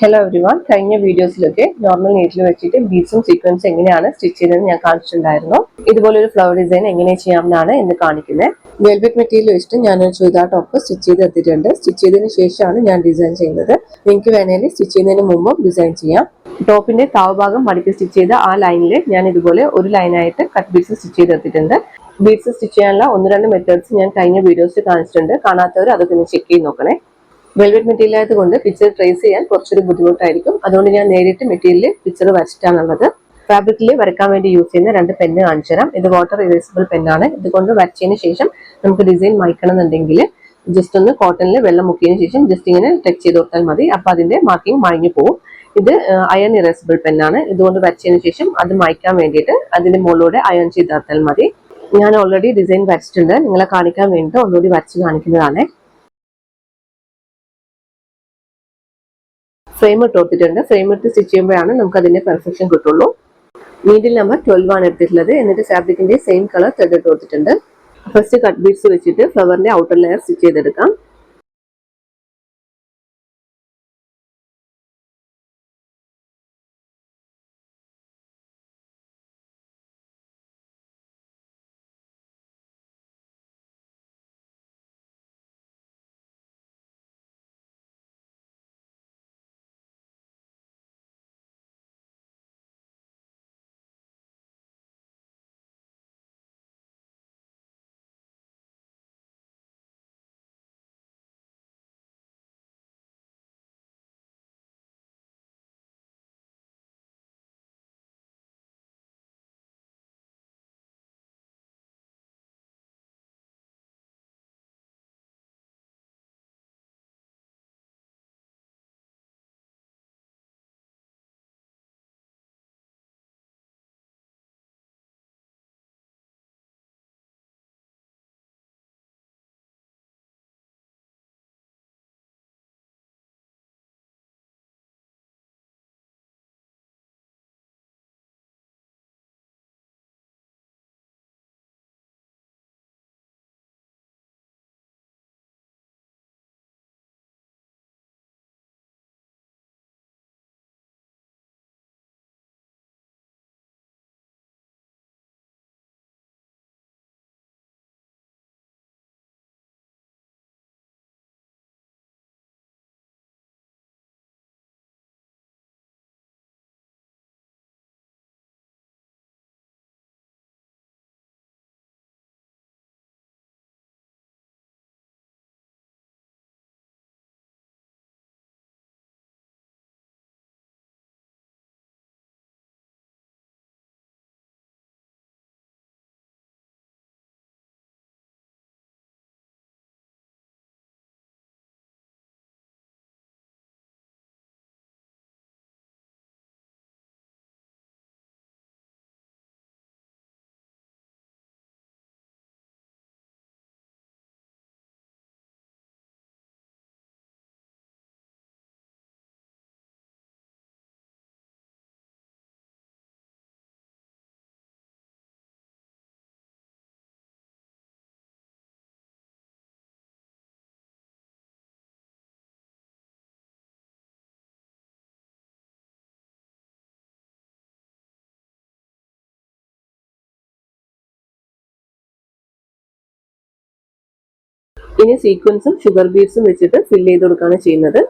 Hello everyone കഴിഞ്ഞ വീഡിയോസിലൊക്കെ normal നീറ്റിൽ വെച്ചിട്ട് ബീസും സീക്വൻസ് എങ്ങനെയാണ് സ്റ്റിച്ച് ചെയ്തതെന്ന് ഞാൻ കാണിച്ചിട്ടുണ്ടായിരുന്നു. ഇതുപോലെ ഒരു ഫ്ലവർ ഡിസൈൻ എങ്ങനെ ചെയ്യാമെന്നാണ് ഇന്ന് കാണിക്കുന്നത്. വെൽവെറ്റ് മെറ്റീരിയൽ വെച്ചിട്ട് ഞാനൊരു ചുരിദാർ ടോപ്പ് സ്റ്റിച്ച് ചെയ്ത് എത്തിയിട്ടുണ്ട് സ്റ്റിച്ച് ചെയ്തതിന് ശേഷമാണ് ഞാൻ ഡിസൈൻ ചെയ്യുന്നത്. നിങ്ങൾക്ക് വേണമെങ്കിൽ സ്റ്റിച്ച് ചെയ്യുന്നതിന് മുമ്പും ഡിസൈൻ ചെയ്യാം. ടോപ്പിന്റെ താവ്ഭാഗം മടക്കി സ്റ്റിച്ച് ചെയ്ത ആ ലൈനിൽ ഞാൻ ഇതുപോലെ ഒരു ലൈനായിട്ട് കട്ട് ബീഡ്സ് സ്റ്റിച്ച് ചെയ്ത് എത്തിയിട്ടുണ്ട് ബീഡ്സ് സ്റ്റിച്ച് ചെയ്യാനുള്ള ഒന്ന് രണ്ട് മെത്തേഡ്സ് ഞാൻ കഴിഞ്ഞ വീഡിയോസിൽ കാണിച്ചിട്ടുണ്ട്. കാണാത്തവർ അതൊക്കെ ഒന്ന് ചെക്ക് ചെയ്ത് നോക്കണേ. വെൽവെറ്റ് മെറ്റീരിയൽ ആയതുകൊണ്ട് പിക്ചർ ട്രേസ് ചെയ്യാൻ കുറച്ചൊരു ബുദ്ധിമുട്ടായിരിക്കും. അതുകൊണ്ട് ഞാൻ നേരിട്ട് മെറ്റീരിയൽ പിക്ചർ വരച്ചിട്ടാണുള്ളത്. ഫാബ്രിക്കിൽ വരയ്ക്കാൻ വേണ്ടി യൂസ് ചെയ്യുന്ന രണ്ട് പെന്ന് കാണിച്ചു തരാം ഇത് വാട്ടർ ഇറേസിബിൾ പെന്നാണ് ഇതുകൊണ്ട് വരച്ചതിന് ശേഷം നമുക്ക് ഡിസൈൻ മായ്ക്കണം എന്നുണ്ടെങ്കിൽ ജസ്റ്റ് ഒന്ന് കോട്ടണിൽ വെള്ളം മുക്കിയതിന് ശേഷം ജസ്റ്റ് ഇങ്ങനെ ടച്ച് ചെയ്ത് കൊടുത്താൽ മതി. അപ്പൊ അതിന്റെ മാർക്കിംഗ് മായഞ്ഞു പോകും ഇത് അയൺ ഇറേസിബിൾ പെന്നാണ് ഇതുകൊണ്ട് വരച്ചതിന് ശേഷം അത് മായ്ക്കാൻ വേണ്ടിയിട്ട് അതിന്റെ മുകളിലൂടെ അയൺ ചെയ്ത് തർത്താൽ മതി. ഞാൻ ഓൾറെഡി ഡിസൈൻ വരച്ചിട്ടുണ്ട്. നിങ്ങളെ കാണിക്കാൻ വേണ്ടിയിട്ട് ഒന്നുകൂടി വരച്ച് കാണിക്കുന്നതാണ്. ഫ്രെയിം ഇട്ട് കൊടുത്തിട്ടുണ്ട് ഫ്രെയിം ഇട്ട് സ്റ്റിച്ച് ചെയ്യുമ്പോഴാണ് നമുക്ക് അതിന്റെ പെർഫെക്ഷൻ കിട്ടുള്ളൂ. നീഡിൽ നമ്പർ ട്വൽവ് ആണ് എടുത്തിട്ടുള്ളത്. എന്നിട്ട് ഫാബ്രിക്കിന്റെ സെയിം കളർ ത്രെഡ് ഇട്ട് കൊടുത്തിട്ടുണ്ട് ഫസ്റ്റ് കട്ട് ബീഡ്സ് വെച്ചിട്ട് ഫ്ലവറിന്റെ ഔട്ടർ ലെയർ സ്റ്റിച്ച് ചെയ്തെടുക്കാം. ഇനി സീക്വൻസും ഷുഗർ ബീഡ്സും വെച്ചിട്ട് ഫില്ല് ചെയ്ത് കൊടുക്കുകയാണ് ചെയ്യുന്നത്.